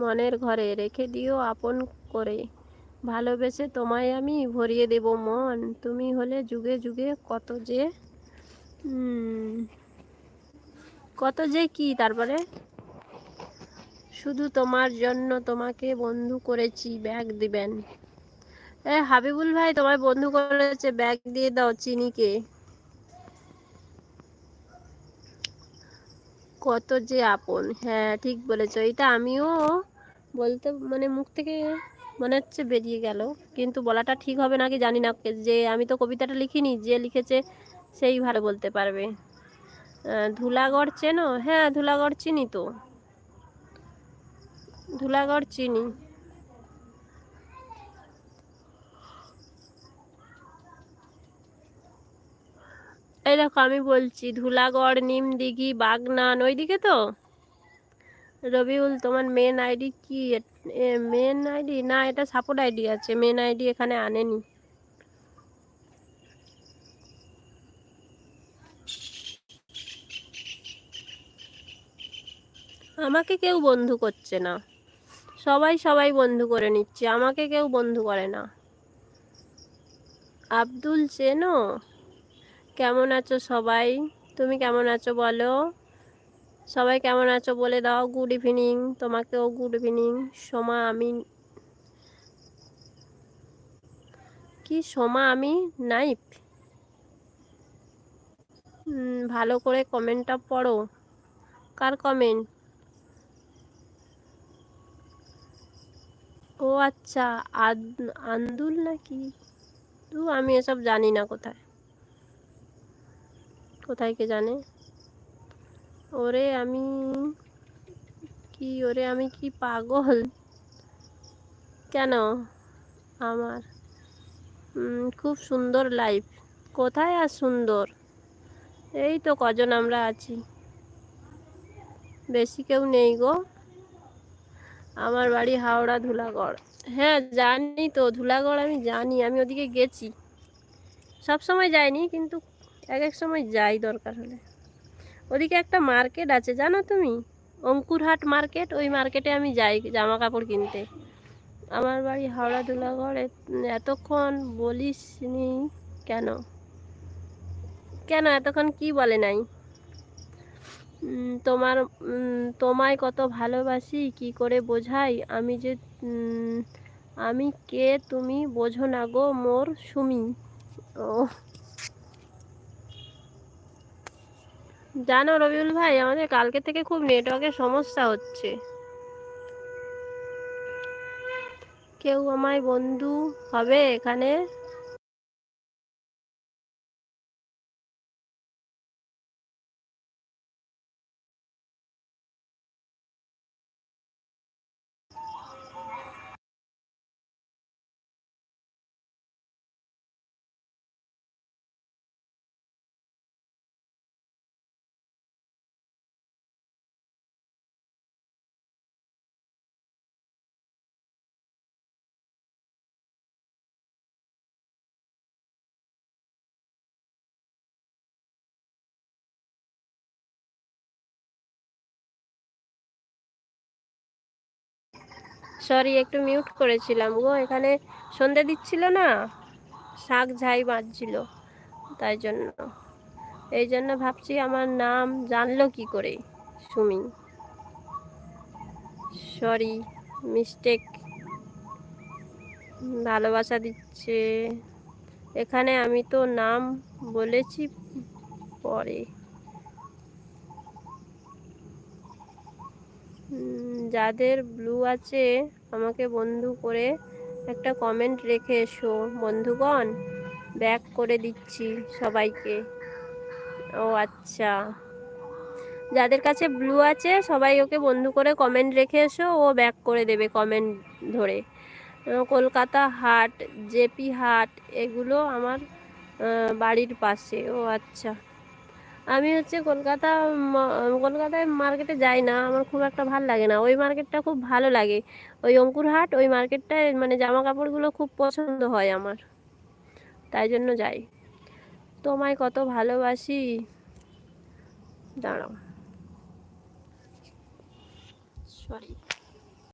মনের ঘরে রেখে দিও আপন করে। ভালোবেসে তোমায় আমি ভরিয়ে দেব মন। তুমি হলে যুগে যুগে কত যে কত যে কি তারপরে? শুধু তোমার জন্য তোমাকে বন্ধু করেছি, ব্যাগ দিবেন। এ হাবিবুল ভাই, তোমায় বন্ধু করেছে, ব্যাগ দিয়ে দাও চিনিকে। কত যে আপন। হ্যাঁ ঠিক বলেছ। এটা আমিও বলতে মানে মুখ থেকে মনে হচ্ছে বেরিয়ে গেল। কিন্তু বলাটা ঠিক হবে নাকি জানি না। যে আমি তো কবিতাটা লিখিনি, যে লিখেছে সেই ভালো বলতে পারবে। ধুলাগড় চেনো? হ্যাঁ ধুলাগড় চিনি তো। ধুলাগড় চিনি। এই দেখো, আমি বলছি, ধুলাগড় নিম দিঘি বাগনান, ওইদিকে তো? রবিউল, তোমার মেন আইডি কি? মেন আইডি না, এটা সাপোর্ট আইডি আছে। মেন আইডি এখানে আনেনি। আমাকে কেউ বন্ধু করছে না। সবাই সবাই বন্ধু করে নিচ্ছে। আমাকে কেউ বন্ধু করে না। আব্দুল চেনো? কেমন আছো সবাই? তুমি কেমন আছো বলো? সবাই কেমন আছো বলে দাও। গুড ইভিনিং তোমাকেও গুড ইভিনিং সোমা, আমি কি সোমা, আমি নাইফ? ভালো করে কমেন্টটা পড়ো। কার কমেন্ট? ও আচ্ছা আন্দুল নাকি? তু আমি এসব জানি না কোথায়। কোথায় কে জানে? ওরে আমি কি, ওরে আমি কি পাগল? কেন? আমার খুব সুন্দর লাইফ কোথায় আর সুন্দর? এই তো কজন আমরা আছি। বেশি কেউ নেই গো। আমার বাড়ি হাওড়া ধুলাগড়। হ্যাঁ জানি তো, ধুলাগড় আমি জানি, আমি ওদিকে গেছি। সব সময় যাইনি, কিন্তু এক এক সময় যাই দরকার হলে। ওদিকে একটা মার্কেট আছে, জানো তুমি? অঙ্কুরহাট মার্কেট, ওই মার্কেটে আমি যাই জামা কাপড় কিনতে। আমার বাড়ি হাওড়া ধুলাগড় এ- এতক্ষণ বলিসনি কেন? কেন এতক্ষণ কি বলে নাই? তোমার তোমায় কত ভালোবাসি, কি করে বোঝাই? আমি যে আমি কে তুমি বোঝো না গো, মোর সুমি। ও জানো রবিউল ভাই, আমাদের কালকে থেকে খুব নেটওয়ার্কের সমস্যা হচ্ছে। কেউ আমায় বন্ধু হবে এখানে? সরি একটু মিউট করেছিলাম গো। এখানে সন্ধে দিচ্ছিল না? শাক ঝাই বাজছিল, তাই জন্য। এই জন্য ভাবছি আমার নাম জানলো কি করে সুমি। সরি মিস্টেক ভালোবাসা দিচ্ছে। এখানে আমি তো নাম বলেছি পরে। যাদের ব্লু আছে, আমাকে বন্ধু করে একটা কমেন্ট রেখে এসো। বন্ধুগণ ব্যাক করে দিচ্ছি সবাইকে। ও আচ্ছা। যাদের কাছে ব্লু আছে, সবাই ওকে বন্ধু করে কমেন্ট রেখে এসো, ও ব্যাক করে দেবে কমেন্ট ধরে। কলকাতা হাট, জেপি হাট, এগুলো আমার বাড়ির পাশে। ও আচ্ছা। আমি হচ্ছে কলকাতা কলকাতায় মার্কেটে যাই না, আমার খুব একটা ভালো লাগে না। ওই মার্কেটটা খুব ভালো লাগে। ওই অঙ্কুরহাট, ওই মার্কেটটায় মানে জামা কাপড়গুলো খুব পছন্দ হয় আমার। তাই জন্য যাই। তোমায় কত ভালোবাসি। দাঁড়াও। সরি